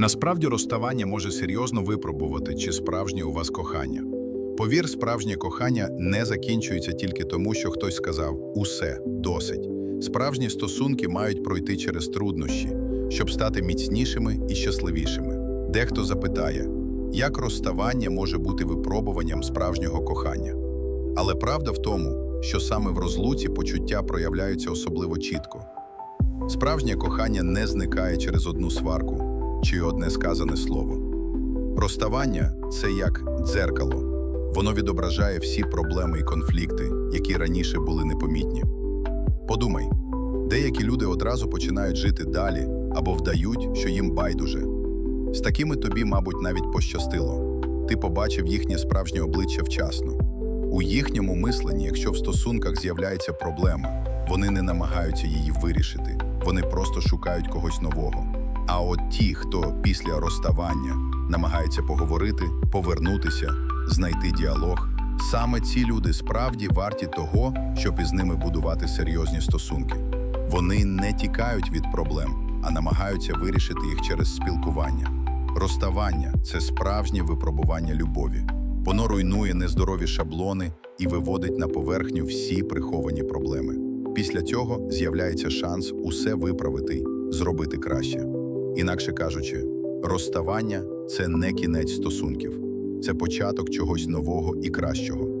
Насправді розставання може серйозно випробувати, чи справжнє у вас кохання. Повір, справжнє кохання не закінчується тільки тому, що хтось сказав усе досить. Справжні стосунки мають пройти через труднощі, щоб стати міцнішими і щасливішими. Дехто запитає, як розставання може бути випробуванням справжнього кохання. Але правда в тому, що саме в розлуці почуття проявляються особливо чітко. Справжнє кохання не зникає через одну сварку чи одне сказане слово. Розставання це як дзеркало. Воно відображає всі проблеми і конфлікти, які раніше були непомітні. Подумай, деякі люди одразу починають жити далі або вдають, що їм байдуже. З такими тобі, мабуть, навіть пощастило. Ти побачив їхнє справжнє обличчя вчасно. У їхньому мисленні, якщо в стосунках з'являється проблема, вони не намагаються її вирішити, вони просто шукають когось нового. А от ті, хто після розставання намагається поговорити, повернутися, знайти діалог, саме ці люди справді варті того, щоб із ними будувати серйозні стосунки. Вони не тікають від проблем, а намагаються вирішити їх через спілкування. Розставання це справжнє випробування любові. Воно руйнує нездорові шаблони і виводить на поверхню всі приховані проблеми. Після цього з'являється шанс усе виправити зробити краще. Інакше кажучи, розставання це не кінець стосунків, це початок чогось нового і кращого.